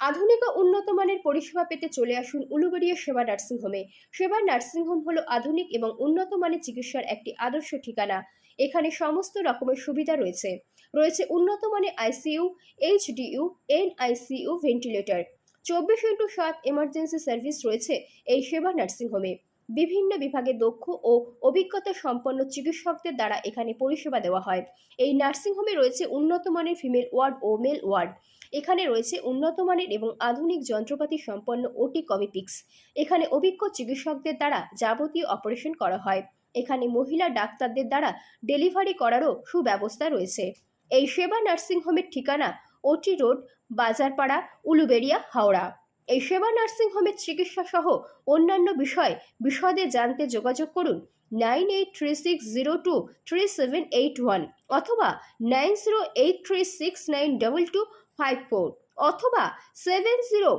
আধুনিক ও উন্নত মানের পরিষেবা পেতে চলে আসুন উলুবেড়িয়া সেবা নার্সিংহোমে সেবা নার্সিংহোম হলো আধুনিক এবং উন্নত মানের চিকিৎসার একটি আদর্শ ঠিকানা। এখানে সমস্ত রকমের সুবিধা রয়েছে। রয়েছে উন্নত মানের আইসিইউ, এইচডিইউ, এনআইসিইউ, ভেন্টিলেটর। চব্বিশ ইন্টু সাত এমার্জেন্সি সার্ভিস রয়েছে এই সেবা নার্সিংহোমে বিভিন্ন বিভাগে দক্ষ ও অভিজ্ঞতা সম্পন্ন চিকিৎসকদের দ্বারা এখানে পরিষেবা দেওয়া হয়। এই নার্সিংহোমে রয়েছে উন্নত মানের ফিমেল ওয়ার্ড ও মেল ওয়ার্ড। এখানে রয়েছে উন্নত মানের এবং আধুনিক যন্ত্রপাতি সম্পন্ন ওটি কমিপিক্স। এখানে অভিজ্ঞ চিকিৎসকদের দ্বারা যাবতীয় অপারেশন করা হয়। এখানে মহিলা ডাক্তারদের দ্বারা ডেলিভারি করারও সুব্যবস্থা রয়েছে। এই সেবা নার্সিংহোমের ঠিকানা ওটি রোড, বাজারপাড়া, উলুবেড়িয়া, হাওড়া। এই সেবা নার্সিংহোমের চিকিৎসা সহ অন্যান্য বিষয় বিশদে জানতে যোগাযোগ করুন nine eight three six zero two three seven eight one অথবা nine zero eight three six nine double two five four অথবা seven zero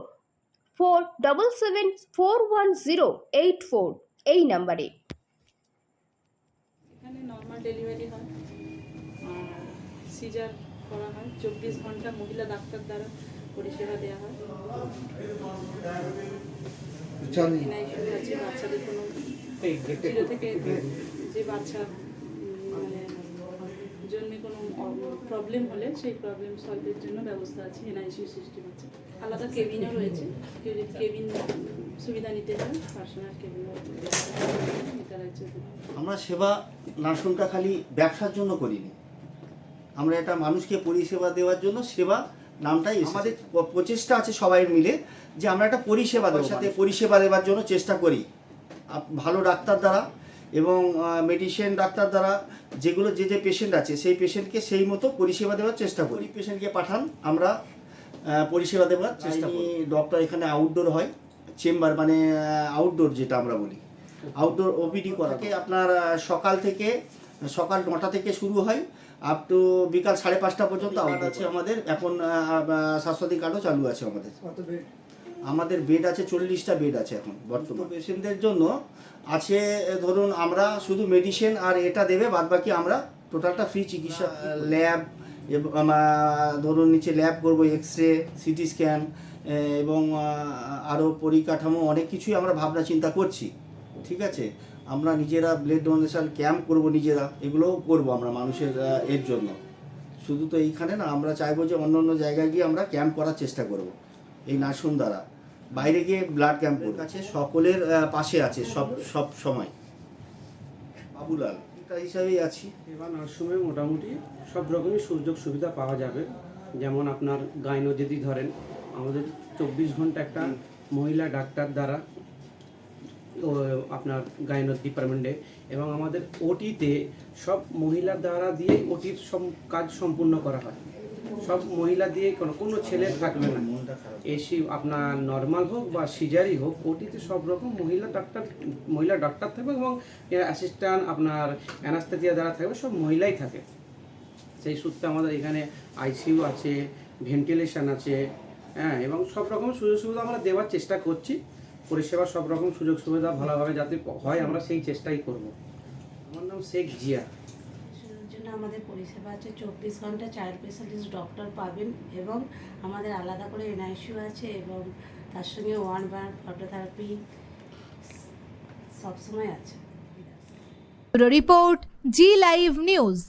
four double seven four one zero eight four এই নাম্বারে। সিজার করা হয়। চব্বিশ ঘণ্টা মহিলা doctor দ্বারা পরিষেবা দেওয়া হয়। আছে বাচ্চাদের কোনো জিরো থেকে যে বাচ্চা মানে জন্মে কোনো প্রবলেম হলে সেই প্রবলেম সলভের জন্য ব্যবস্থা আছে এনআইসিউ সিস্টেম আছে আলাদা কেবিনও রয়েছে। কেউ যদি কেবিন সুবিধা নিতে চান পার্সোনাল কেবিন আমরা সেবা নার্সিংটা খালি ব্যবসার জন্য করিনি। আমরা এটা মানুষকে পরিষেবা দেওয়ার জন্য সেবা নামটাই। আমাদের প্রচেষ্টা আছে সবাই মিলে যে আমরা একটা পরিষেবা দেওয়ার সাথে পরিষেবা দেওয়ার জন্য চেষ্টা করি। ভালো ডাক্তার দ্বারা এবং মেডিসিন ডাক্তার দ্বারা যেগুলো যে যে পেশেন্ট আছে সেই পেশেন্টকে সেই মতো পরিষেবা দেওয়ার চেষ্টা করি। পেশেন্টকে পাঠান আমরা পরিষেবা দেওয়ার চেষ্টা করি। ডক্টর এখানে আউটডোর হয় চেম্বার মানে আউটডোর যেটা আমরা বলি। আউটডোর ওপিডি করাকে আপনার সকাল থেকে সকাল নটা থেকে শুরু হয় আপ টু বিকাল সাড়ে পাঁচটা পর্যন্ত আউট আছে আমাদের। এখন স্বাস্থ্যসাথী কার্ডও চালু আছে আমাদের। আমাদের বেড আছে চল্লিশটা বেড আছে এখন বর্তমান। পেশেন্টদের জন্য আছে ধরুন আমরা শুধু মেডিসিন আর এটা দেবে বাদ বাকি আমরা টোটালটা ফ্রি চিকিৎসা ল্যাব এবং ধরুন নিচে ল্যাব করব এক্স রে সিটি স্ক্যান এবং আরও পরিকাঠামো অনেক কিছুই আমরা ভাবনা চিন্তা করছি। ঠিক আছে? আমরা নিজেরা ব্লেড ডোনেশন ক্যাম্প করব নিজেরা এগুলোও করব আমরা মানুষের এর জন্য। শুধু তো এইখানে না আমরা চাইব যে অন্য অন্য জায়গায় গিয়ে আমরা ক্যাম্প করার চেষ্টা করব এই নার্সুন দ্বারা। বাইরে গিয়ে ব্লাড ক্যাম্প কাছে সকলের পাশে আছে সব সব সময়। বাবুলাল এটা হিসাবেই আছি। এবার নার্সিংহোমে মোটামুটি সব রকমই সুযোগ সুবিধা পাওয়া যাবে। যেমন আপনার গাইনো যদি ধরেন আমাদের চব্বিশ ঘণ্টা একটা মহিলা ডাক্তার দ্বারা আপনার গাইনো ডিপার্টমেন্টে এবং আমাদের ওটিতে সব মহিলা দ্বারা দিয়ে ওটির সব কাজ সম্পূর্ণ করা হয়। সব মহিলা দিয়ে কোনো কোনো ছেলে থাকবে না। এসি আপনার নর্মাল হোক বা সিজারি হোক, ওটিতে সব রকম মহিলা ডাক্তার মহিলা ডাক্তার থাকবে এবং অ্যাসিস্ট্যান্ট আপনার অ্যানাস্থেটিয়া দ্বারা থাকবে সব মহিলাই থাকে। সেই সূত্রে আমাদের এখানে আইসিইউ আছে ভেন্টিলেশন আছে হ্যাঁ এবং সব রকম সুযোগ সুবিধা আমরা দেওয়ার চেষ্টা করছি। পরিষেবা সব রকম সুযোগ সুবিধা ভালোভাবে যাতে হয় আমরা সেই চেষ্টাই করব। আমার নাম শেখ জিয়া। জন্য আমাদের পরিষেবা আছে চব্বিশ ঘণ্টা চাইল্ড স্পেশালিস্ট ডক্টর পাবেন এবং আমাদের আলাদা করে এনআইসিউ আছে এবং তার সঙ্গে ওয়ান বার ফটোথেরাপি সবসময় আছে। Report G live news.